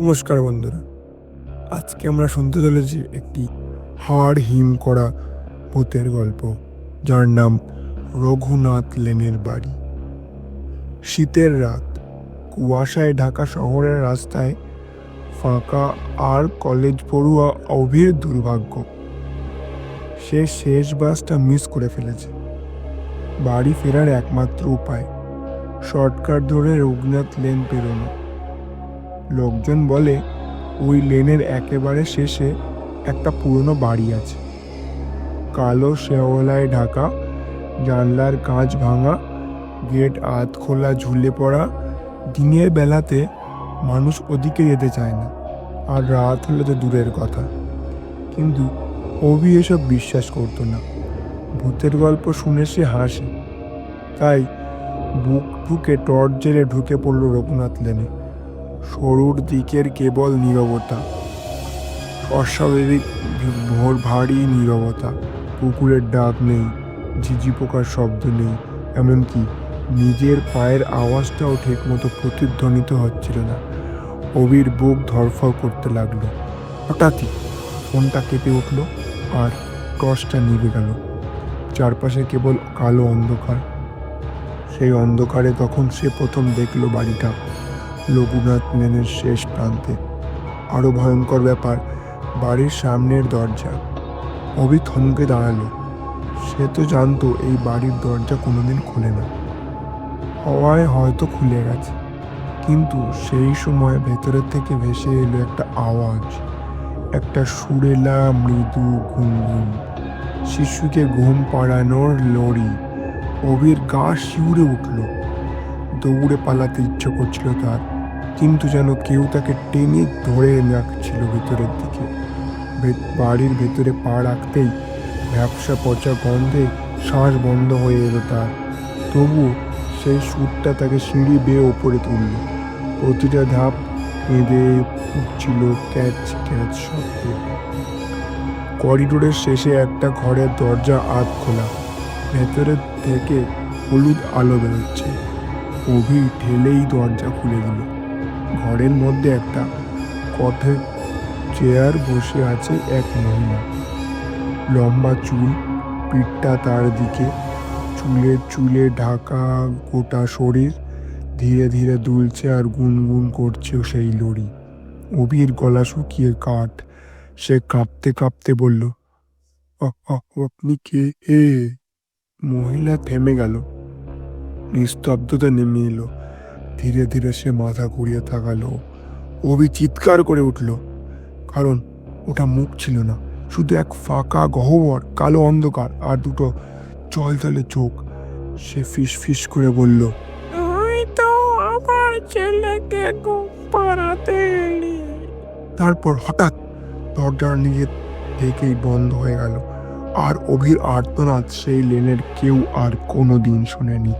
নমস্কার বন্ধুরা। আজকে আমরা শুনতে চলেছি একটি হাড় হিম করা ভূতের গল্প, যার নাম রঘুনাথ লেনের বাড়ি। শীতের রাত, কুয়াশায় ঢাকা শহরের রাস্তায় ফাঁকা আর কলেজ পড়ুয়া অভির দুর্ভাগ্য। সে শেষ বাসটা মিস করে ফেলেছে। বাড়ি ফেরার একমাত্র উপায়, শর্টকাট ধরে রঘুনাথ লেন পেরোনো। লোকজন বলে, ওই লেনের একেবারে শেষে একটা পুরনো বাড়ি আছে। কালো শেওলায় ঢাকা, জানলার কাঁচ ভাঙা, গেট আধ খোলা ঝুলে পড়া, দিনের বেলাতে মানুষ ওদিকে যেতে চায় না, আর রাত হলে তো দূরের কথা। কিন্তু অভি এসব বিশ্বাস করতো না। ভূতের গল্প শুনে সে হাসে। তাই বুক ঢুকে টর্চ জেলে ঢুকে পড়ল রঘুনাথ লেনে। সরুর দিকের কেবল নীরবতা। অস্বাভাবিক ভোর ভারী নীরবতা। কুকুরের ডাক নেই, ঝিঝি পোকার শব্দ নেই, এমনকি নিজের পায়ের আওয়াজটাও ঠিকমতো প্রতিধ্বনিত হচ্ছিল না। অবির বুক ধরফর করতে লাগল। হঠাৎই ফোনটা কেঁপে উঠল আর টর্চটা নিভে গেল। চারপাশে কেবল কালো অন্ধকার। সেই অন্ধকারে তখন সে প্রথম দেখল বাড়িটা। রঘুনাথ মেনের শেষ প্রান্তে। আরও ভয়ঙ্কর ব্যাপার, বাড়ির সামনের দরজা। অভি থমকে দাঁড়াল। সে তো জানতো এই বাড়ির দরজা কোনোদিন খুলে না। হওয়ায় হয়তো খুলে গেছে। কিন্তু সেই সময় ভেতরের থেকে ভেসে এলো একটা আওয়াজ। একটা সুরেলা মৃদু গুনগুন শিশুকে ঘুম পাড়ানোর লড়ি অভির গা শিউরে উঠল। দৌড়ে পালাতে ইচ্ছে করছিল তার। কিন্তু যেন কেউ তাকে টেনে ধরে রাখছিল ভেতরের দিকে। বাড়ির ভেতরে পা রাখতেই ব্যবসা পচা গন্ধে শ্বাস বন্ধ হয়ে এলো তার। তবু সেই সুরটা তাকে সিঁড়ি বেয়ে ওপরে তুলল। প্রতিটা ধাপ কেঁদে উঠছিল ক্যাচ ক্যাচ শব্দে। করিডোরের শেষে একটা ঘরের দরজা আধ খোলা। ভেতরের থেকে হলুদ আলো বেরোচ্ছে। অভি ঠেলেই দরজা খুলে দিল। ঘরের মধ্যে একটা কঠে চেয়ার বসে আছে এক মহিলা। লম্বা চুল, পিঠটা তার দিকে, চুলে চুলে ঢাকা গোটা শরীর, ধীরে ধীরে দুলছে আর গুনগুন করছে সেই লড়ি। অভির গলা শুকিয়ে কাঠ, সে কাঁপতে কাঁপতে বলল, "আ- আ- আপনি কে? এ? মহিলা থেমে গেল। নিস্তব্ধতা নেমে এলো। ধীরে ধীরে সে মাথা ঘুরিয়ে তাকালো। অভি চিৎকার করে উঠল কারণ ওটা মুখ ছিল না। শুধু এক ফাঁকা গহ্বর কালো অন্ধকার আর দুটো জলতলে চোখ। সে ফিস ফিস করে বলল তো আমার ছেলেকে ঘুম পাড়াতে এলি। তারপর হঠাৎ দরজার নিজে থেকেই বন্ধ হয়ে গেল। আর অভির আর্তনাদ সেই লেনের কেউ আর কোনো দিন শোনেনি।